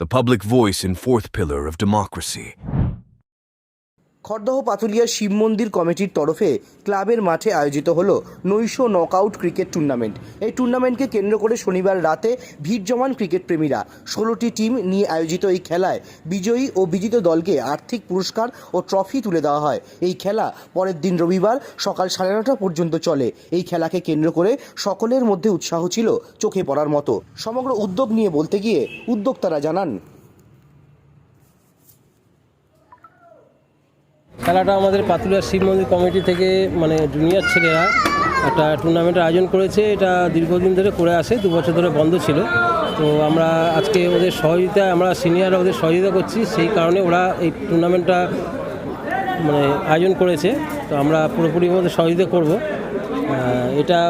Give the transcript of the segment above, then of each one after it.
the public voice and fourth pillar of democracy. Khardah Patulia Shiva মন্দির কমিটির তরফে ক্লাবের মাঠে আয়োজিত হলো নৈশ নকআউট ক্রিকেট টুর্নামেন্ট। এই টুর্নামেন্টকে কেন্দ্র করে শনিবার রাতে ভিড় জমান ক্রিকেট প্রেমীরা। ষোলোটি টিম নিয়ে আয়োজিত এই খেলায় বিজয়ী ও বিজিত দলকে আর্থিক পুরস্কার ও ট্রফি তুলে দেওয়া হয়। এই খেলা পরের দিন রবিবার সকাল সাড়ে নটা পর্যন্ত চলে। এই খেলাকে কেন্দ্র করে সকলের মধ্যে উৎসাহ ছিল চোখে পড়ার মতো। সমগ্র উদ্যোগ নিয়ে বলতে গিয়ে উদ্যোক্তারা জানান খেলাটা আমাদের পাতুলিয়া শিব মন্দির কমিটি থেকে মানে জুনিয়র ছেলেরা একটা টুর্নামেন্টের আয়োজন করেছে। এটা দীর্ঘদিন ধরে করে আসে, দু বছর ধরে বন্ধ ছিল। তো আমরা আজকে ওদের সহযোগিতায়, আমরা সিনিয়ররা ওদের সহযোগিতা করছি। সেই কারণে ওরা এই টুর্নামেন্টটা মানে আয়োজন করেছে। তো আমরা পুরোপুরি ওদের সহযোগিতা করব। এটা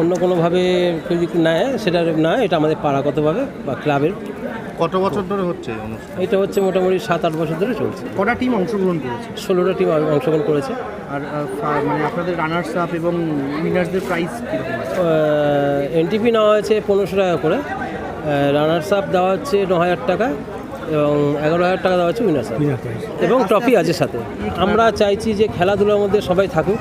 অন্য কোনোভাবে যদি নেয় সেটা না এটা আমাদের পাড়াগতভাবে বা ক্লাবের কত বছর ধরে হচ্ছে অনুষ্ঠান? এটা হচ্ছে মোটামুটি সাত আট বছর ধরে চলছে। কটা টিম অংশগ্রহণ করেছে? ষোলোটা টিম অংশগ্রহণ করেছে। আর আহ, মানে আপনাদের রানার্স আপ এবং উইনার্সদের প্রাইস কীরকম আছে? এনটিপি নেওয়া হয়েছে পনেরোশো টাকা করে। রানার্স আপ দেওয়া হচ্ছে ন হাজার টাকা এবং এগারো হাজার টাকা দেওয়া হচ্ছে উইনার্স আপ এবং ট্রফি আছে সাথে। আমরা চাইছি যে খেলাধুলার মধ্যে সবাই থাকুক।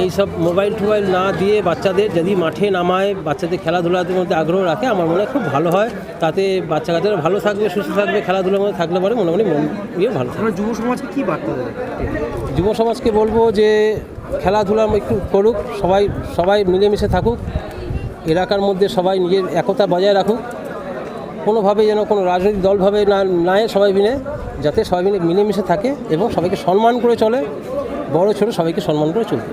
এই সব মোবাইল টোবাইল না দিয়ে বাচ্চাদের যদি মাঠে নামায় বাচ্চাদের খেলাধুলার মধ্যে আগ্রহ রাখে আমার মনে হয় খুব ভালো হয়। তাতে বাচ্চা কাচ্চারা ভালো থাকবে সুস্থ থাকবে খেলাধুলার মধ্যে থাকলে পরে মোটামুটি মন ইয়ে ভালো থাকবে। যুব সমাজকে কী বার্তা যুব সমাজকে বলব যে খেলাধুলা একটু করুক সবাই সবাই মিলেমিশে থাকুক এলাকার মধ্যে সবাই নিজের একতা বজায় রাখুক। কোনোভাবে যেন কোনো রাজনৈতিক দলভাবে না নাই সবাই মিলে যাতে সবাই মিলে মিলেমিশে থাকে এবং সবাইকে সম্মান করে চলে বড় ছোট সবাইকে সম্মান করে চলতে।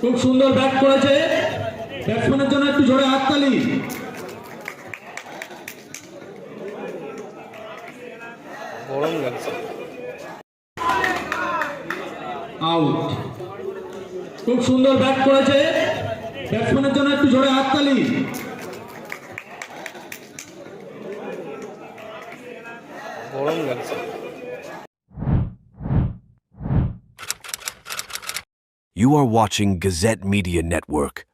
খুব সুন্দর ব্যাট করেছে। ব্যাটসম্যানের জন্য একটু জোরে হাততালি আউট খুব সুন্দর ব্যাট করেছে। ব্যাটসম্যানের জন্য একটু জোরে হাততালি You are watching Gazette Media Network.